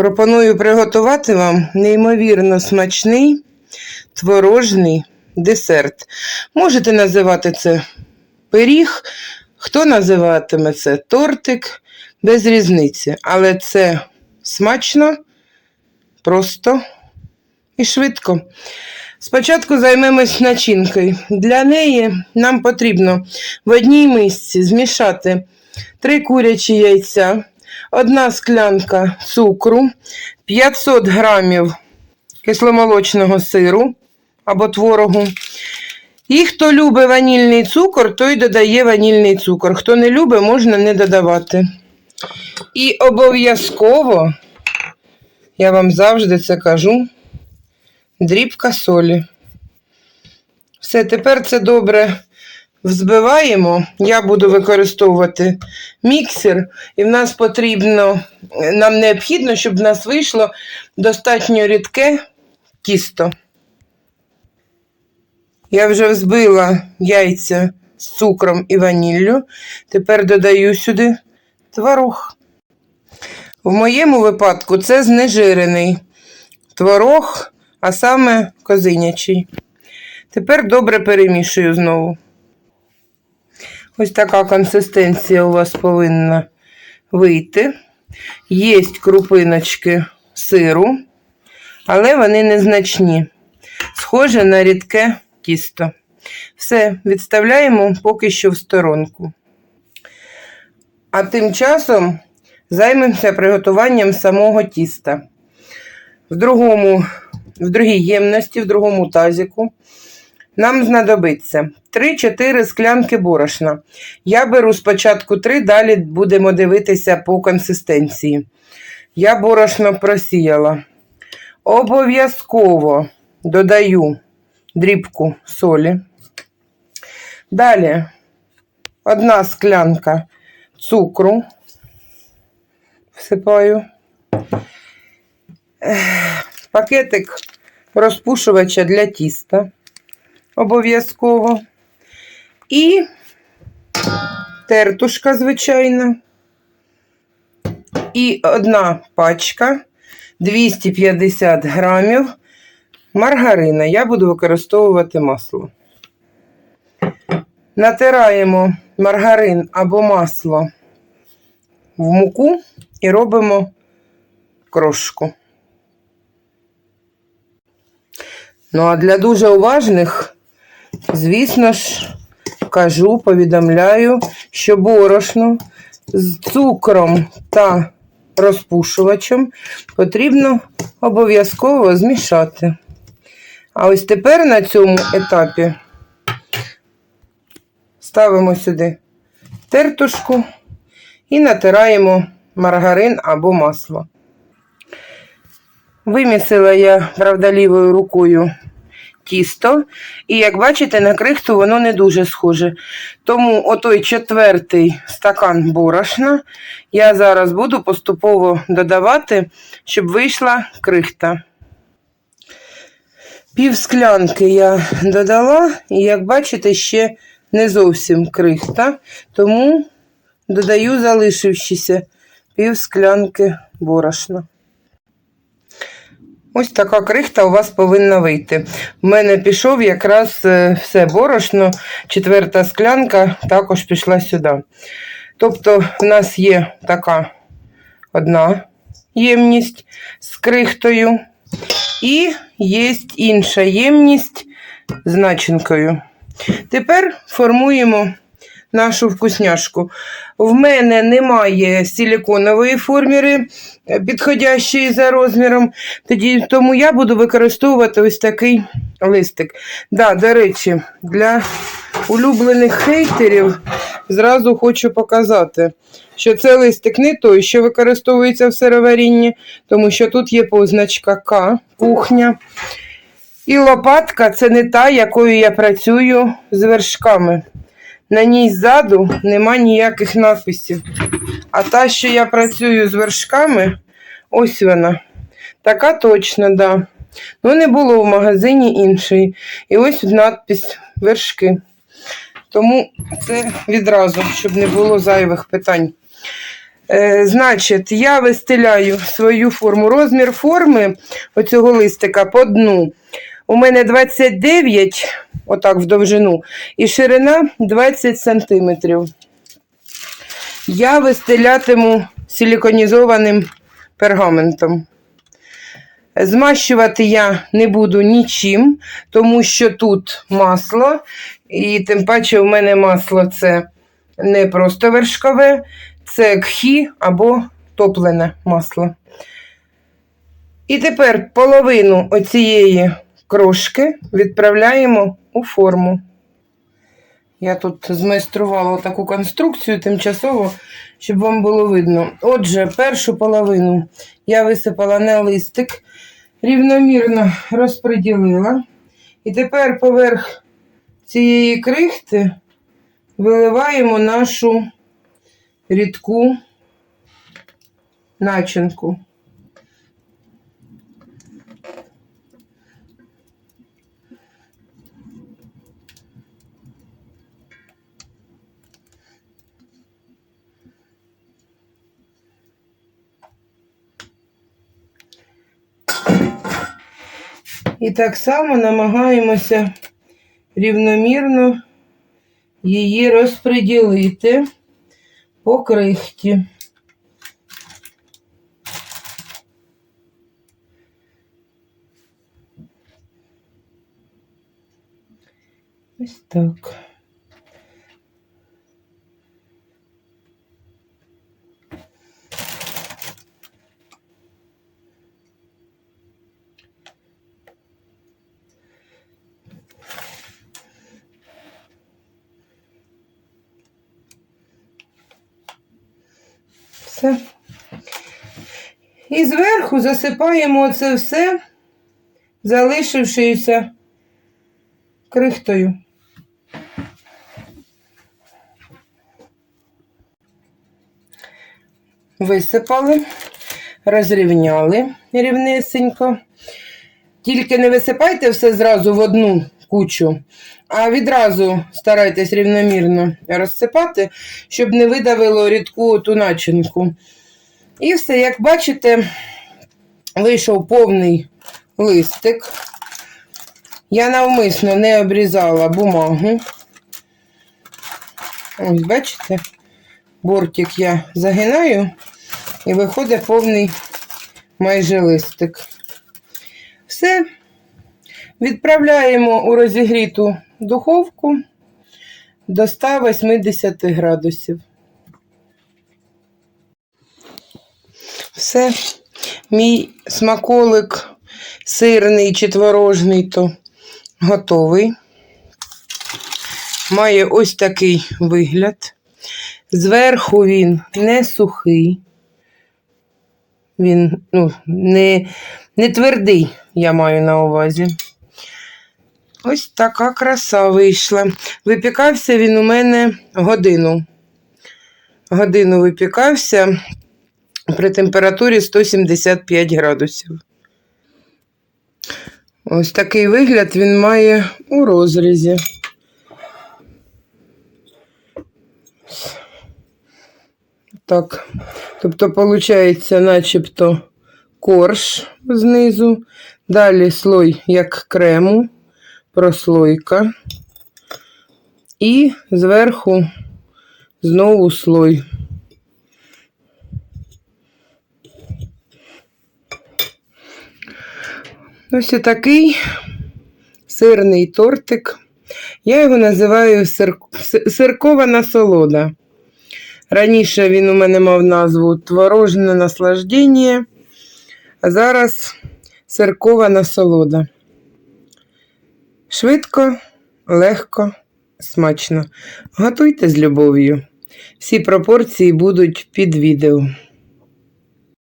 Пропоную приготувати вам неймовірно смачний творожний десерт. Можете називати це пиріг, хто називатиме це тортик, без різниці. Але це смачно, просто і швидко. Спочатку займемось начинкою. Для неї нам потрібно в одній мисці змішати 3 курячі яйця, одна склянка цукру, 500 грамів кисломолочного сиру або творогу. І хто любить ванільний цукор, той додає ванільний цукор. Хто не любить, можна не додавати. І обов'язково, я вам завжди це кажу, дрібка солі. Все, тепер це добре взбиваємо. Я буду використовувати міксер, і в нас потрібно, нам необхідно, щоб в нас вийшло достатньо рідке тісто. Я вже взбила яйця з цукром і ваніллю. Тепер додаю сюди творог. В моєму випадку це знежирений творог, а саме козинячий. Тепер добре перемішую знову. Ось така консистенція у вас повинна вийти. Є крупиночки сиру, але вони незначні. Схоже на рідке тісто. Все, відставляємо поки що в сторонку. А тим часом займемося приготуванням самого тіста. В, другому, в другій ємності, в другому тазіку нам знадобиться 3-4 склянки борошна. Я беру спочатку 3, далі будемо дивитися по консистенції. Я борошно просіяла. Обов'язково додаю дрібку солі. Далі одна склянка цукру всипаю. Пакетик розпушувача для тіста обов'язково. І тертушка, звичайно. І одна пачка 250 грамів маргарина. Я буду використовувати масло. Натираємо маргарин або масло в муку і робимо крошку. Ну, а для дуже уважних, звісно ж, кажу, повідомляю, що борошно з цукром та розпушувачем потрібно обов'язково змішати. А ось тепер на цьому етапі ставимо сюди тертушку і натираємо маргарин або масло. Вимісила я, правда, лівою рукою тісто, і, як бачите, на крихту воно не дуже схоже. Тому отой четвертий стакан борошна я зараз буду поступово додавати, щоб вийшла крихта. Пів склянки я додала, і, як бачите, ще не зовсім крихта, тому додаю залишившися пів склянки борошна. Ось така крихта у вас повинна вийти. У мене пішов якраз е, все борошно, четверта склянка також пішла сюди. Тобто, в нас є така одна ємність з крихтою, і є інша ємність з начинкою. Тепер формуємо нашу вкусняшку. В мене немає силиконової форміри, е, підходящої за розміром, тоді, тому я буду використовувати ось такий листик. Да, до речі, для улюблених хейтерів зразу хочу показати, що це листик не той, що використовується в сироварінні, тому що тут є позначка К, кухня. І лопатка це не та, якою я працюю з вершками. На ній ззаду нема ніяких надписів. А та, що я працюю з вершками, ось вона. Така точно, да. Ну, не було в магазині іншої. І ось надпись вершки. Тому це відразу, щоб не було зайвих питань. Е, значить, я вистеляю свою форму. Розмір форми оцього листика по дну. У мене 29, отак в довжину, і ширина 20 сантиметрів. Я вистелятиму силіконізованим пергаментом. Змащувати я не буду нічим, тому що тут масло, і тим паче в мене масло це не просто вершкове, це кхі або топлене масло. І тепер половину оцієї крошки відправляємо у форму. Я тут змайструвала таку конструкцію тимчасово, щоб вам було видно. Отже, першу половину я висипала на листик, рівномірно розподілила. І тепер поверх цієї крихти виливаємо нашу рідку начинку. І так само намагаємося рівномірно її розподілити по крихті. Ось так. Все. І зверху засипаємо це все, залишившися крихтою. Висипали, розрівняли рівнесенько. Тільки не висипайте все зразу в одну кучу, а відразу старайтесь рівномірно розсипати, щоб не видавило рідку ту начинку. І все, як бачите, вийшов повний листик. Я навмисно не обрізала бумагу. Ось, бачите, бортик я загинаю і виходить повний майже листик. Все. Відправляємо у розігріту духовку до 180 градусів. Все, мій смаколик сирний чи творожний, то готовий. Має ось такий вигляд. Зверху він не сухий. Він ну, не, не твердий, я маю на увазі. Ось така краса вийшла. Випікався він у мене годину. Годину випікався при температурі 175 градусів. Ось такий вигляд він має у розрізі. Так, тобто, виходить, начебто корж знизу, далі слой як крему, прослойка, і зверху знову слой. Ось такий сирний тортик. Я його називаю сир... сиркова насолода. Раніше він у мене мав назву Творожне наслаждення, а зараз сиркова насолода. Швидко, легко, смачно. Готуйте з любов'ю. Всі пропорції будуть під відео.